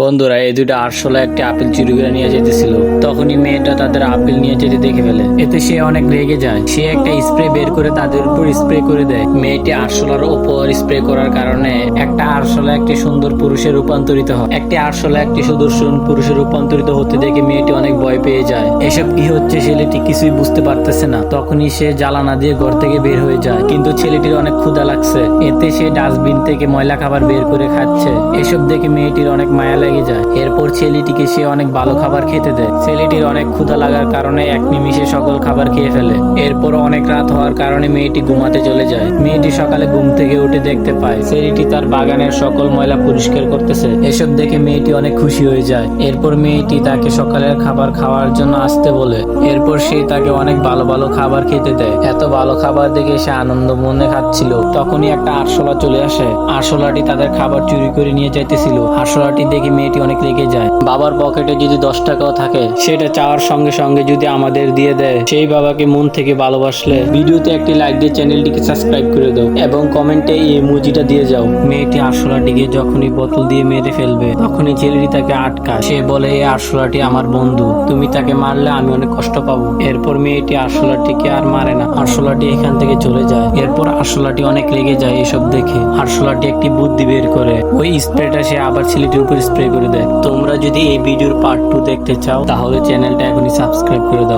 বন্ধুরা, এই দুটো আরশোলা একটি আপেল চুরি করে নিয়ে যেতেছিল। তখনই মেয়েটা তাদের আপেল নিয়ে যেতে দেখে ফেলে। এতে সে অনেক রেগে যায়। সে একটা স্প্রে বের করে তাদের উপর স্প্রে করে দেয়। মেয়েটি আরশোলার উপর স্প্রে করার কারণে একটা আরশোলা একটি সুন্দর পুরুষে রূপান্তরিত হয়। একটি আরশোলা একটি সুদর্শন পুরুষে রূপান্তরিত হতে দেখে মেয়েটি অনেক ভয় পেয়ে যায়। এসব কি হচ্ছে ছেলেটি কিছুই বুঝতে পারতেছে না। তখনই সে জ্বালানা দিয়ে ঘর থেকে বের হয়ে যায়। কিন্তু ছেলেটির অনেক ক্ষুধা লাগছে। এতে সে ডাস্টবিন থেকে ময়লা খাবার বের করে খাচ্ছে। এসব দেখে মেয়েটির অনেক মায়া লেগে যায়। এরপর ছেলেটিকে সে অনেক ভালো খাবার খেতে দেয়। ছেলেটির অনেক ক্ষুধা লাগার কারণে এক নিমিষে সকল খাবার খেয়ে ফেলে। এরপর অনেক রাত হওয়ার কারণে মেয়েটি ঘুমাতে চলে যায়। মেয়েটি সকালে ঘুম থেকে উঠে দেখতে পায়, ছেলেটি তার বাগানের সকল ময়লা পরিষ্কার করতেছে। এসব দেখে মেয়েটি অনেক খুশি হয়ে যায়। এরপর মেয়েটি তাকে সকালের খাবার খাওয়ার জন্য আসতে বলে। এরপর সে তাকে অনেক ভালো ভালো খাবার খেতে দেয়। এত ভালো খাবার দেখে সে আনন্দ মনে খাচ্ছিল। তখনই একটা আরশোলা চলে আসে। আরশোলাটি তাদের খাবার চুরি করে নিয়ে যাইতেছিল। আরশোলাটি দেখে মেয়েটি অনেক রেগে যায়। বাবার পকেটে যদি দশ টাকাও থাকে, সেটা চাওয়ার সঙ্গে সঙ্গে যদি আমাদের দিয়ে দেয়, সেই বাবাকে মন থেকে ভালোবাসলে। ভিডিওতে একটি লাইক দিয়ে চ্যানেলটিকে সাবস্ক্রাইব করে দাও এবং কমেন্টে এই ইমোজিটা দিয়ে যাও। মেয়েটি আরশোলাটিকে যখনই বোতল দিয়ে মেরে ফেলবে, তখনই ছেলেটি তাকে আটকা সে বলে এই আরশোলাটি আমার বন্ধু। তুমি তাকে মারলে আমি অনেক কষ্ট পাবো। এরপর মেয়েটি আরশোলাটিকে আর মারে না। আরশোলাটি এখান থেকে চলে যায়। এরপর আরশোলাটি অনেক রেগে যায় এসব দেখে। আরশোলাটি একটি বুদ্ধি বের করে। ওই স্প্রেটা সে আবার ছেলেটির উপর স্প্রে করে দেয় তোমরা যদি এই ভিডিওর পার্ট টু দেখতে চাও, তাহলে চ্যানেলটা এখনই সাবস্ক্রাইব করে দাও।